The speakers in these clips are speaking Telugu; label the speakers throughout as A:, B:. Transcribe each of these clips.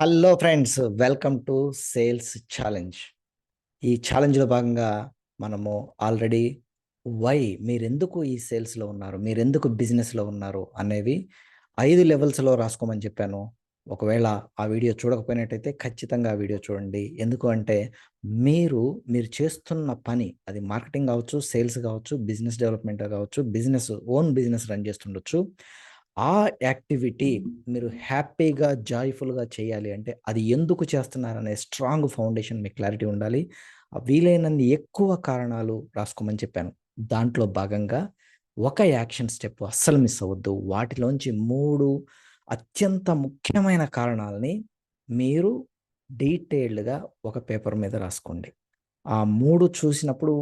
A: Hello friends welcome to sales challenge ఈ ఛాలెంజ్లో భాగంగా మనము ఆల్రెడీ వై మీరెందుకు ఈ సేల్స్లో ఉన్నారు? మీరెందుకు బిజినెస్లో ఉన్నారు? అనేవి ఐదు లెవెల్స్లో రాసుకోమని చెప్పాను. ఒకవేళ ఆ వీడియో చూడకపోయినట్టయితే ఖచ్చితంగా ఆ వీడియో చూడండి. ఎందుకు అంటే మీరు మీరు చేస్తున్న పని అది మార్కెటింగ్ కావచ్చు సేల్స్ కావచ్చు బిజినెస్ డెవలప్మెంట్ కావచ్చు బిజినెస్ ఓన్ బిజినెస్ రన్ చేస్తుండొచ్చు. ఆ యాక్టివిటీ మీరు హ్యాపీగా జాయ్ఫుల్గా చేయాలి అంటే అది ఎందుకు చేస్తున్నారనే స్ట్రాంగ్ ఫౌండేషన్ మీకు క్లారిటీ ఉండాలి. వీలైనన్ని ఎక్కువ కారణాలు రాసుకోమని చెప్పాను. దాంట్లో భాగంగా ఒక యాక్షన్ స్టెప్ అస్సలు మిస్ అవ్వద్దు. వాటిలోంచి మూడు అత్యంత ముఖ్యమైన కారణాలని మీరు డీటెయిల్డ్గా ఒక పేపర్ మీద రాసుకోండి. ఆ మూడు చూసినప్పుడు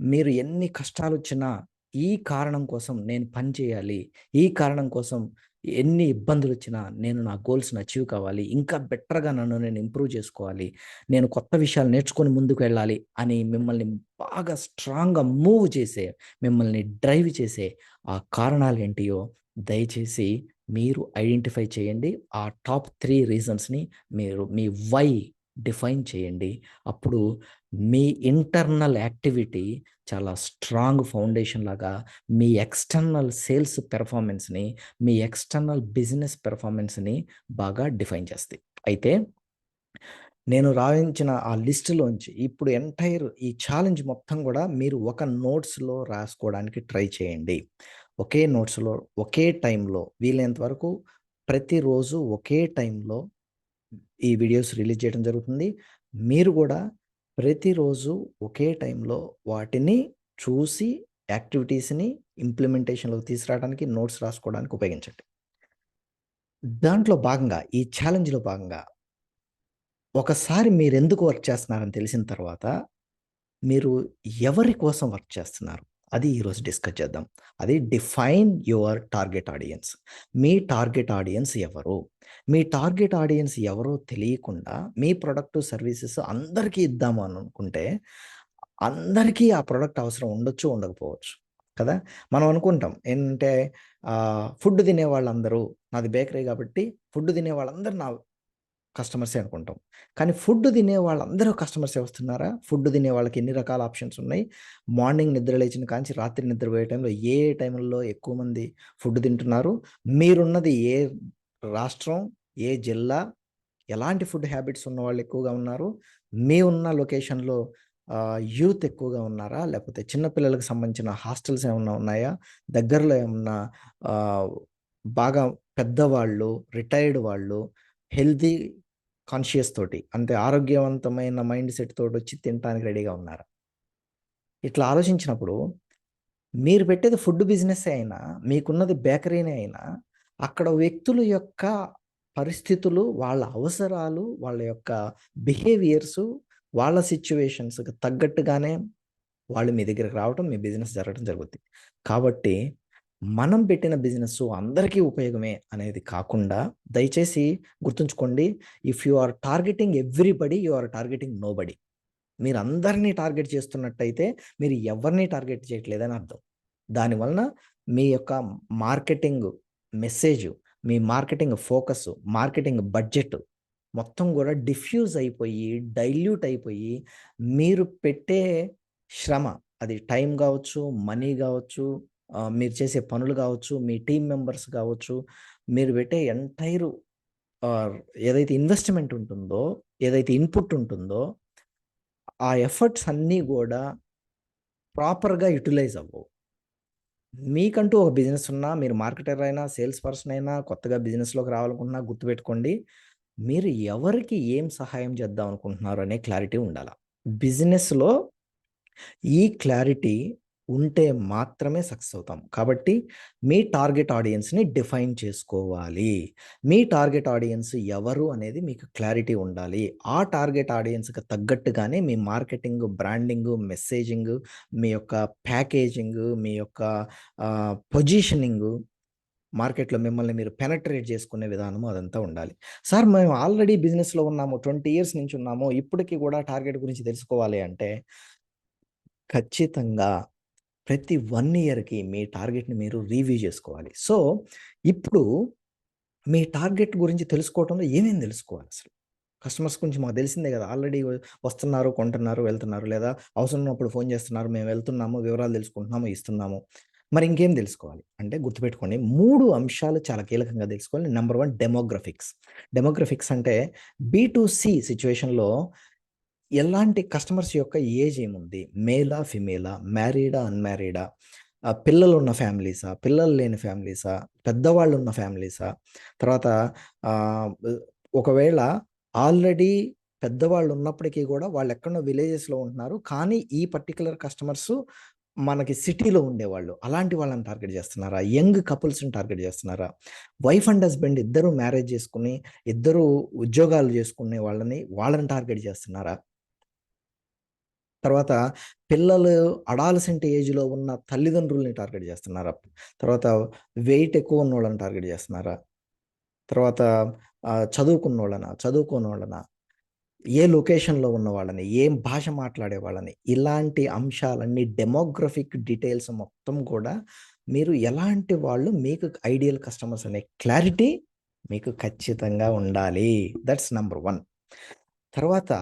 A: మీరు ఎన్ని కష్టాలు వచ్చినా ఈ కారణం కోసం నేను పని చేయాలి. ఈ కారణం కోసం ఎన్ని ఇబ్బందులు వచ్చినా నేను నా గోల్స్ని అచీవ్ కావాలి. ఇంకా బెటర్గా నన్ను నేను ఇంప్రూవ్ చేసుకోవాలి. నేను కొత్త విషయాలు నేర్చుకొని ముందుకు వెళ్ళాలి అని మిమ్మల్ని బాగా స్ట్రాంగ్గా మూవ్ చేసే మిమ్మల్ని డ్రైవ్ చేసే ఆ కారణాలు ఏంటియో దయచేసి మీరు ఐడెంటిఫై చేయండి. ఆ టాప్ త్రీ రీజన్స్ని మీరు మీ వై డిఫైన్ చేయండి. అప్పుడు మీ ఇంటర్నల్ యాక్టివిటీ చాలా స్ట్రాంగ్ ఫౌండేషన్ లాగా మీ ఎక్స్టర్నల్ సేల్స్ పెర్ఫార్మెన్స్ని మీ ఎక్స్టర్నల్ బిజినెస్ పెర్ఫార్మెన్స్ని బాగా డిఫైన్ చేస్తాయి. అయితే నేను రాయించిన ఆ లిస్టులోంచి ఇప్పుడు ఎంటైర్ ఈ ఛాలెంజ్ మొత్తం కూడా మీరు ఒక నోట్స్లో రాసుకోవడానికి ట్రై చేయండి. ఒకే నోట్స్లో ఒకే టైంలో వీలైనంత వరకు ప్రతిరోజు ఒకే టైంలో ఈ వీడియోస్ రిలీజ్ చేయడం జరుగుతుంది. మీరు కూడా ప్రతిరోజు ఒకే టైంలో వాటిని చూసి యాక్టివిటీస్ని ఇంప్లిమెంటేషన్లోకి తీసుకురావడానికి నోట్స్ రాసుకోవడానికి ఉపయోగించండి. దాంట్లో భాగంగా ఈ ఛాలెంజ్లో భాగంగా ఒకసారి మీరు ఎందుకు వర్క్ చేస్తున్నారని తెలిసిన తర్వాత మీరు ఎవరి కోసం వర్క్ చేస్తున్నారు? అది ఈరోజు డిస్కస్ చేద్దాం. అది డిఫైన్ యువర్ టార్గెట్ ఆడియన్స్. మీ టార్గెట్ ఆడియన్స్ ఎవరు? మీ టార్గెట్ ఆడియన్స్ ఎవరో తెలియకుండా మీ ప్రొడక్ట్ సర్వీసెస్ అందరికీ ఇద్దాము అని అనుకుంటే అందరికీ ఆ ప్రోడక్ట్ అవసరం ఉండొచ్చు ఉండకపోవచ్చు. కదా? మనం అనుకుంటాం ఏంటంటే ఫుడ్ తినే వాళ్ళందరూ నాది బేకరీ కాబట్టి ఫుడ్ తినే వాళ్ళందరూ నా కస్టమర్సే అనుకుంటాం. కానీ ఫుడ్ తినే వాళ్ళందరూ కస్టమర్సే వస్తున్నారా? ఫుడ్ తినే వాళ్ళకి ఎన్ని రకాల ఆప్షన్స్ ఉన్నాయి? మార్నింగ్ నిద్ర లేచిన కాంచి రాత్రి నిద్రపోయే టైంలో ఏ టైంలో ఎక్కువ మంది ఫుడ్ తింటున్నారు? మీరున్నది ఏ రాష్ట్రం ఏ జిల్లా ఎలాంటి ఫుడ్ హ్యాబిట్స్ ఉన్న వాళ్ళు ఎక్కువగా ఉన్నారు? మీ ఉన్న లొకేషన్లో యూత్ ఎక్కువగా ఉన్నారా? లేకపోతే చిన్నపిల్లలకు సంబంధించిన హాస్టల్స్ ఏమన్నా ఉన్నాయా? దగ్గరలో ఏమన్నా బాగా పెద్దవాళ్ళు రిటైర్డ్ వాళ్ళు హెల్తీ కాన్షియస్ తోటి అంటే ఆరోగ్యవంతమైన మైండ్ సెట్ తోటి వచ్చి తినడానికి రెడీగా ఉన్నారు? ఇట్లా ఆలోచించినప్పుడు మీరు పెట్టేది ఫుడ్ బిజినెస్ అయినా మీకున్నది బేకరీనే అయినా అక్కడ వ్యక్తుల యొక్క పరిస్థితులు వాళ్ళ అవసరాలు వాళ్ళ యొక్క బిహేవియర్స్ వాళ్ళ సిచ్యువేషన్స్కి తగ్గట్టుగానే వాళ్ళు మీ దగ్గరికి రావటం మీ బిజినెస్ జరగడం జరుగుతుంది కాబట్టి మనం పెట్టిన బిజినెస్ అందరికీ ఉపయోగమే అనేది కాకుండా దయచేసి గుర్తుంచుకోండి if you are targeting everybody you are targeting nobody మీరు అందరినీ టార్గెట్ చేస్తున్నట్టయితే మీరు ఎవరిని టార్గెట్ చేయట్లేదని అర్థం. దానివలన మీ యొక్క మార్కెటింగ్ మెసేజ్ మీ మార్కెటింగ్ ఫోకస్ మార్కెటింగ్ బడ్జెట్ మొత్తం కూడా డిఫ్యూజ్ అయిపోయి డైల్యూట్ అయిపోయి మీరు పెట్టే శ్రమ అది టైం కావచ్చు మనీ కావచ్చు మీరు చేసే పనులు కావచ్చు మీ టీం మెంబర్స్ కావచ్చు మీరు పెట్టే ఎంటైర్ ఏదైతే ఇన్వెస్ట్మెంట్ ఉంటుందో ఏదైతే ఇన్పుట్ ఉంటుందో ఆ ఎఫర్ట్స్ అన్నీ కూడా ప్రాపర్గా యూటిలైజ్ అవ్వవు. మీకంటూ ఒక బిజినెస్ ఉన్నా మీరు మార్కెటర్ అయినా సేల్స్ పర్సన్ అయినా కొత్తగా బిజినెస్లోకి రావాలనుకుంటున్నా గుర్తుపెట్టుకోండి. మీరు ఎవరికి ఏం సహాయం చేద్దాం అనుకుంటున్నారు అనే క్లారిటీ ఉండాలి. బిజినెస్లో ఈ క్లారిటీ ఉంటే మాత్రమే సక్సెస్ అవుతాం. కాబట్టి మీ టార్గెట్ ఆడియన్స్ని డిఫైన్ చేసుకోవాలి. మీ టార్గెట్ ఆడియన్స్ ఎవరు అనేది మీకు క్లారిటీ ఉండాలి. ఆ టార్గెట్ ఆడియన్స్కి తగ్గట్టుగానే మీ మార్కెటింగ్ బ్రాండింగ్ మెసేజింగ్ మీ యొక్క ప్యాకేజింగ్ మీ యొక్క పొజిషనింగ్ మార్కెట్లో మిమ్మల్ని మీరు పెనట్రేట్ చేసుకునే విధానము అదంతా ఉండాలి. సార్ మేము ఆల్రెడీ బిజినెస్లో ఉన్నాము ట్వంటీ ఇయర్స్ నుంచి ఉన్నాము. ఇప్పటికీ కూడా టార్గెట్ గురించి తెలుసుకోవాలి అంటే ఖచ్చితంగా ప్రతి వన్ ఇయర్కి మీ టార్గెట్ని మీరు రివ్యూ చేసుకోవాలి సో ఇప్పుడు మీ టార్గెట్ గురించి తెలుసుకోవటంలో ఏమేమి తెలుసుకోవాలి అసలు? కస్టమర్స్ గురించి మాకు తెలిసిందే కదా! ఆల్రెడీ వస్తున్నారు, కొంటున్నారు, వెళ్తున్నారు. లేదా అవసరం ఉన్నప్పుడు ఫోన్ చేస్తున్నారు. మేము వెళ్తున్నాము, వివరాలు తెలుసుకుంటున్నాము, ఇస్తున్నాము. మరి ఇంకేం తెలుసుకోవాలి? అంటే గుర్తుపెట్టుకోండి మూడు అంశాలు చాలా కీలకంగా తెలుసుకోవాలి. Number one demographics. డెమోగ్రఫిక్స్ అంటే బి2సి సిచ్యువేషన్లో ఎలాంటి కస్టమర్స్ యొక్క ఏజ్ ఏముంది? మేలా? ఫిమేలా? మ్యారీడా? అన్‌మ్యారీడా? పిల్లలు ఉన్న ఫ్యామిలీసా? పిల్లలు లేని ఫ్యామిలీసా? పెద్దవాళ్ళు ఉన్న ఫ్యామిలీసా? తర్వాత ఒకవేళ ఆల్రెడీ పెద్దవాళ్ళు ఉన్నప్పటికీ కూడా వాళ్ళు ఎక్కడో విలేజెస్‌లో ఉంటున్నారు. కానీ ఈ పర్టికులర్ కస్టమర్స్ మనకి సిటీలో ఉండేవాళ్ళు. అలాంటి వాళ్ళని టార్గెట్ చేస్తున్నారా? యంగ్ కపుల్స్‌ని టార్గెట్ చేస్తున్నారా? వైఫ్ అండ్ హస్బెండ్ ఇద్దరు మ్యారేజ్ చేసుకుని ఇద్దరు ఉద్యోగాలు చేసుకునే వాళ్ళని, వాళ్ళని టార్గెట్ చేస్తున్నారా? తర్వాత పిల్లలు అడాలసెంట్ ఏజ్‌లో ఉన్న తల్లిదండ్రుల్ని టార్గెట్ చేస్తున్నారా? తర్వాత వెయిట్ ఎక్కువ ఉన్న వాళ్ళని టార్గెట్ చేస్తున్నారా? తర్వాత చదువుకున్న వాళ్ళనా చదువుకున్న వాళ్ళన ఏ లొకేషన్‌లో ఉన్న వాళ్ళని? ఏం భాష మాట్లాడే వాళ్ళని? ఇలాంటి అంశాలన్నీ డెమోగ్రఫిక్ డీటెయిల్స్ మొత్తం కూడా మీరు ఎలాంటి వాళ్ళు మీకు ఐడియల్ కస్టమర్స్ అనే క్లారిటీ మీకు ఖచ్చితంగా ఉండాలి. దట్స్ నెంబర్ వన్ తర్వాత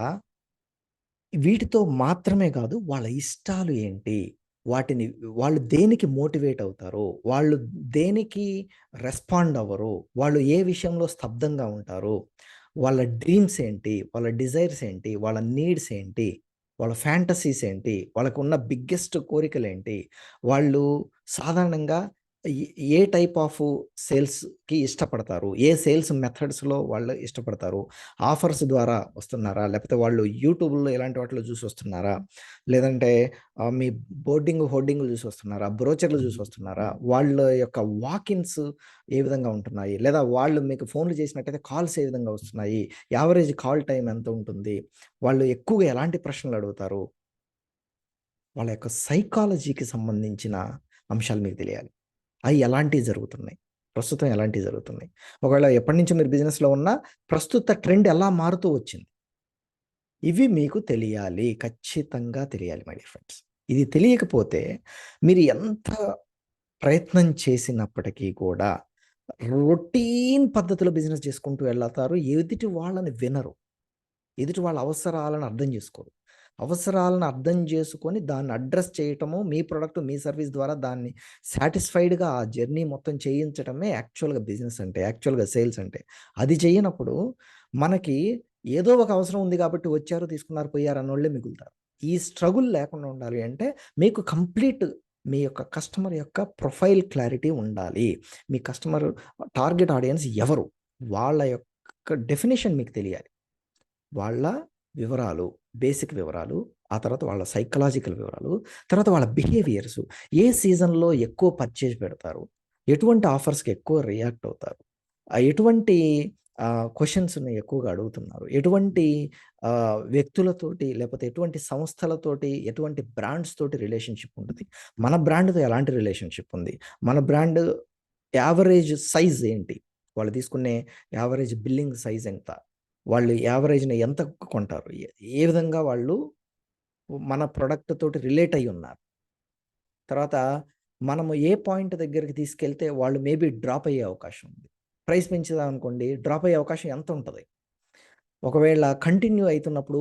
A: వీటితో మాత్రమే కాదు వాళ్ళ ఇష్టాలు ఏంటి? వాటిని వాళ్ళు దేనికి మోటివేట్ అవుతారు? వాళ్ళు దేనికి రెస్పాండ్ అవ్వరు? వాళ్ళు ఏ విషయంలో స్తబ్దంగా ఉంటారు? వాళ్ళ డ్రీమ్స్ ఏంటి? వాళ్ళ డిజైర్స్ ఏంటి? వాళ్ళ నీడ్స్ ఏంటి? వాళ్ళ ఫ్యాంటసీస్ ఏంటి? వాళ్ళకున్న బిగ్గెస్ట్ కోరికలేంటి? వాళ్ళు సాధారణంగా ఏ ఏ టైప్ ఆఫ్ సేల్స్‌కి ఇష్టపడతారు? ఏ సేల్స్ మెథడ్స్‌లో వాళ్ళు ఇష్టపడతారు? ఆఫర్స్ ద్వారా వస్తున్నారా? లేకపోతే వాళ్ళు యూట్యూబ్‌లో ఇలాంటి వాటిలో చూసి వస్తున్నారా? లేదంటే మీ బోర్డింగ్, హోర్డింగ్‌లు చూసి వస్తున్నారా? బ్రోచర్‌లు చూసి వస్తున్నారా? వాళ్ళ యొక్క వాకిన్స్ ఏ విధంగా ఉంటున్నాయి? లేదా వాళ్ళు మీకు ఫోన్‌లు చేసినట్టయితే కాల్స్ ఏ విధంగా వస్తున్నాయి? యావరేజ్ కాల్ టైం ఎంత ఉంటుంది? వాళ్ళు ఎక్కువగా ఎలాంటి ప్రశ్నలు అడుగుతారు? వాళ్ళ యొక్క సైకాలజీకి సంబంధించిన అంశాలు మీకు తెలియాలి. అవి ఎలాంటివి జరుగుతున్నాయి? ప్రస్తుతం ఎలాంటివి జరుగుతున్నాయి? ఒకవేళ ఎప్పటినుంచో మీరు బిజినెస్‌లో ఉన్నా ప్రస్తుత ట్రెండ్ ఎలా మారుతూ వచ్చింది? ఇవి మీకు తెలియాలి. ఖచ్చితంగా తెలియాలి మై డియర్ ఫ్రెండ్స్. ఇది తెలియకపోతే మీరు ఎంత ప్రయత్నం చేసినప్పటికీ కూడా రొటీన్ పద్ధతిలో బిజినెస్ చేసుకుంటూ వెళ్తారు. ఎదుటి వాళ్ళని వినరు. ఎదుటి వాళ్ళ అవసరాలను అర్థం చేసుకోరు. అవసరాలను అర్థం చేసుకొని దాన్ని అడ్రస్ చేయటము, మీ ప్రొడక్ట్, మీ సర్వీస్ ద్వారా దాన్ని సాటిస్ఫైడ్‌గా ఆ జర్నీ మొత్తం చేయించటమే యాక్చువల్‌గా బిజినెస్ అంటే, యాక్చువల్‌గా సేల్స్ అంటే. అది చేయనప్పుడు మనకి ఏదో ఒక అవసరం ఉంది కాబట్టి వచ్చారు, తీసుకున్నారు, పోయారు అన్నోళ్ళే మిగులుతారు. ఈ స్ట్రగుల్ లేకుండా ఉండాలి అంటే మీకు కంప్లీట్ మీ యొక్క కస్టమర్ యొక్క ప్రొఫైల్ క్లారిటీ ఉండాలి. మీ కస్టమర్ టార్గెట్ ఆడియన్స్ ఎవరు? వాళ్ళ యొక్క డెఫినిషన్ మీకు తెలియాలి. వాళ్ళ వివరాలు, బేసిక్ వివరాలు, ఆ తర్వాత వాళ్ళ సైకలాజికల్ వివరాలు, తర్వాత వాళ్ళ బిహేవియర్స్ ఏ సీజన్‌లో ఎక్కువ పర్చేజ్ పెడతారు? ఎటువంటి ఆఫర్స్‌కి ఎక్కువ రియాక్ట్ అవుతారు? ఎటువంటి క్వశ్చన్స్ని ఎక్కువగా అడుగుతున్నారు? ఎటువంటి వ్యక్తులతోటి లేకపోతే ఎటువంటి సంస్థలతోటి, ఎటువంటి బ్రాండ్స్ తోటి రిలేషన్‌షిప్ ఉంటుంది మన బ్రాండ్‌తో ఎలాంటి రిలేషన్‌షిప్ ఉంది? మన బ్రాండ్ యావరేజ్ సైజ్ ఏంటి? వాళ్ళు తీసుకునే యావరేజ్ బిల్లింగ్ సైజ్ ఎంత? వాళ్ళు యావరేజ్‌ని ఎంత కొంటారు? ఏ విధంగా వాళ్ళు మన ప్రొడక్ట్ తోటి రిలేట్ అయి ఉన్నారు? తర్వాత మనము ఏ పాయింట్ దగ్గరికి తీసుకెళ్తే వాళ్ళు మేబీ డ్రాప్ అయ్యే అవకాశం ఉంది. ప్రైస్ పెంచుదామనుకోండి డ్రాప్ అయ్యే అవకాశం ఎంత ఉంటుంది ఒకవేళ కంటిన్యూ అవుతున్నప్పుడు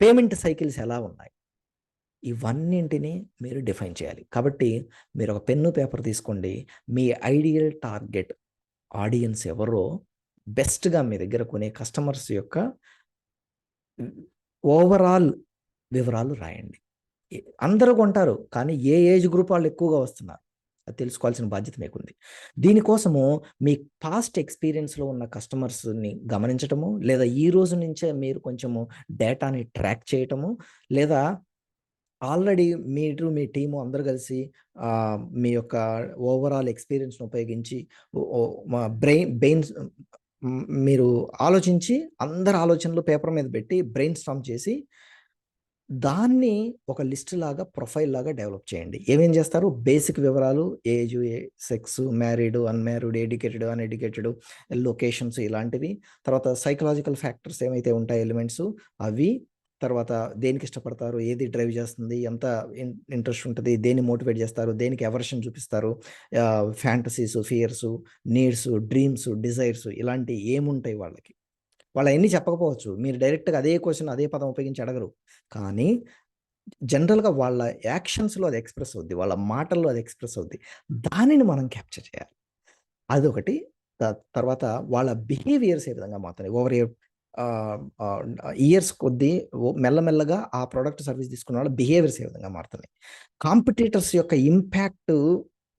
A: పేమెంట్ సైకిల్స్ ఎలా ఉన్నాయి? ఇవన్నింటిని మీరు డిఫైన్ చేయాలి. కాబట్టి మీరు ఒక పెన్ను, పేపర్ తీసుకోండి. మీ ఐడియల్ టార్గెట్ ఆడియన్స్ ఎవరో బెస్ట్‌గా మీ దగ్గర కొనే కస్టమర్స్ యొక్క ఓవరాల్ వివరాలు రాయండి. అందరూ కొంటారు. కానీ ఏ ఏజ్ గ్రూప్ వాళ్ళు ఎక్కువగా వస్తున్నారు? అది తెలుసుకోవాల్సిన బాధ్యత మీకుంది. దీనికోసము మీ పాస్ట్ ఎక్స్‌పీరియన్స్‌లో ఉన్న కస్టమర్స్‌ని గమనించటము, లేదా ఈ రోజు నుంచే మీరు కొంచెము డేటాని ట్రాక్ చేయటము, లేదా ఆల్రెడీ మీరు, మీ టీము అందరు కలిసి మీ యొక్క ఓవరాల్ ఎక్స్పీరియన్స్ను ఉపయోగించి బ్రెయిన్ బెయిన్స్ మీరు ఆలోచించి అందరి ఆలోచనలు పేపర్ మీద పెట్టి బ్రెయిన్ స్టార్మ్ చేసి దాన్ని ఒక లిస్ట్ లాగా, ప్రొఫైల్ లాగా డెవలప్ చేయండి. ఏమేం చేస్తారు? బేసిక్ వివరాలు ఏజ్ ఏ sex, married, unmarried, educated, uneducated, locations ఇలాంటివి. తర్వాత సైకలాజికల్ ఫ్యాక్టర్స్ ఏమైతే ఉంటాయో ఎలిమెంట్స్ అవి. తర్వాత దేనికి ఇష్టపడతారు? ఏది డ్రైవ్ చేస్తుంది? ఎంత ఇన్ ఇంట్రెస్ట్ ఉంటుంది దేన్ని మోటివేట్ చేస్తారు? దేనికి ఎవర్షన్ చూపిస్తారు? Fantasies, fears, needs, dreams, desires ఇలాంటి ఏముంటాయి వాళ్ళకి? వాళ్ళయన్నీ చెప్పకపోవచ్చు. మీరు డైరెక్ట్‌గా అదే క్వశ్చన్ అదే పదం ఉపయోగించి అడగరు. కానీ జనరల్‌గా వాళ్ళ యాక్షన్స్‌లో అది ఎక్స్‌ప్రెస్ అవుద్ది. వాళ్ళ మాటల్లో అది ఎక్స్‌ప్రెస్ అవుద్ది. దానిని మనం క్యాప్చర్ చేయాలి. అదొకటి. తర్వాత వాళ్ళ బిహేవియర్స్ ఏ విధంగా మారుతున్నాయి. ఓవర్ ఏ ఇయర్స్ కొద్దీ మెల్లమెల్లగా ఆ ప్రొడక్ట్ సర్వీస్ తీసుకున్న వాళ్ళ బిహేవియర్స్ ఏ విధంగా మారుతున్నాయి. కాంపిటీటర్స్ యొక్క ఇంపాక్ట్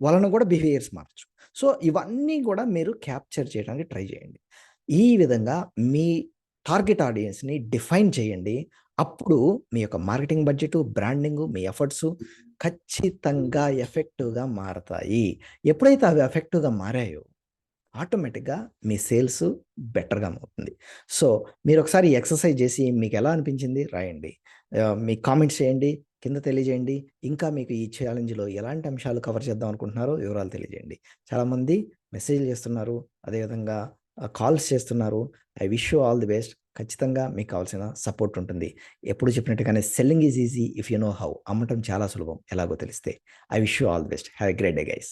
A: వలన కూడా బిహేవియర్స్ మారొచ్చు. సో, ఇవన్నీ కూడా మీరు క్యాప్చర్ చేయడానికి ట్రై చేయండి. ఈ విధంగా మీ టార్గెట్ ఆడియన్స్‌ని డిఫైన్ చేయండి. అప్పుడు మీ యొక్క మార్కెటింగ్ బడ్జెట్ బ్రాండింగు, మీ ఎఫర్ట్స్ ఖచ్చితంగా ఎఫెక్టివ్‌గా మారతాయి. ఎప్పుడైతే అవి ఎఫెక్టివ్‌గా మారాయో ఆటోమేటిక్‌గా మీ సేల్స్ బెటర్‌గా అవుతుంది. సో, మీరు ఒకసారి ఎక్సర్సైజ్ చేసి మీకు ఎలా అనిపించింది రాయండి. మీ కామెంట్స్ చేయండి. కింద తెలియజేయండి. ఇంకా మీకు ఈ ఛాలెంజ్‌లో ఎలాంటి అంశాలు కవర్ చేద్దాం అనుకుంటున్నారో వివరాలు తెలియజేయండి. చాలామంది మెసేజ్‌లు చేస్తున్నారు. అదేవిధంగా కాల్స్ చేస్తున్నారు. I wish you all the best. ఖచ్చితంగా మీకు కావాల్సిన సపోర్ట్ ఉంటుంది. ఎప్పుడు చెప్పినట్టుగానే selling is easy if you know how. అమ్మటం చాలా సులభం ఎలాగో తెలిస్తే. I wish you all the best. Have a great day guys.